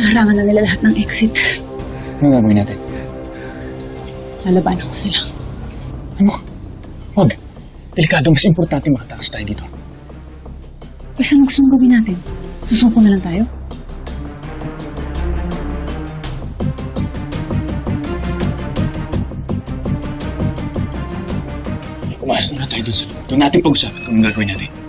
Naharangan na nila lahat ng exit. Ano gagawin natin? Lalabanan ko sila. Ano? Huwag. Delikado, mas importante makatakas tayo dito. Basta ano gusto mong gawin natin? Susuko na lang tayo? Pumasok na tayo dun sa loob. Doon natin pag-usapan kung anong gagawin natin.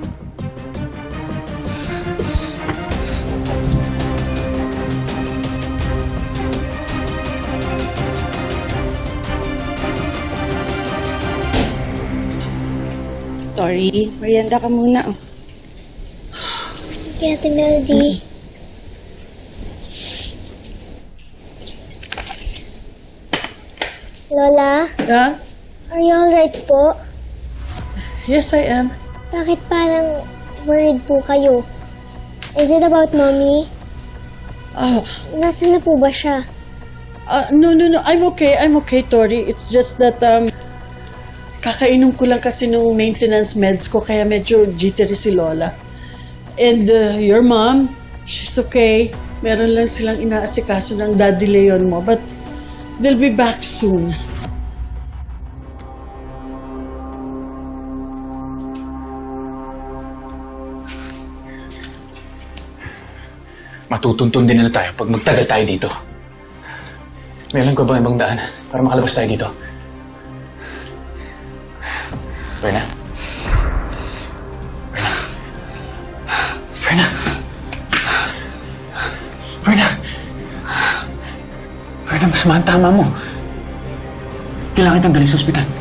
Tori, merienda ka muna. oh. Si Ate Melody. Lola, Yeah? are you alright po? Yes, I am. Bakit parang worried po kayo? Is it about mommy? Ah, Nasaan na po ba siya? ah, no, no, no. I'm okay. I'm okay, Tori. It's just that, um, kakainom ko lang kasi nung maintenance meds ko, kaya medyo jittery si Lola. And uh, your mom, she's okay. Meron lang silang inaasikaso ng daddy Leon mo, but they'll be back soon. Matutuntun din nila tayo pag magtagal tayo dito. May alam ko bang ibang daan para makalabas tayo dito? Verna? Verna? Verna? Verna? Verna, masama ang tama mo. Kailangan kitang galing sa ospital.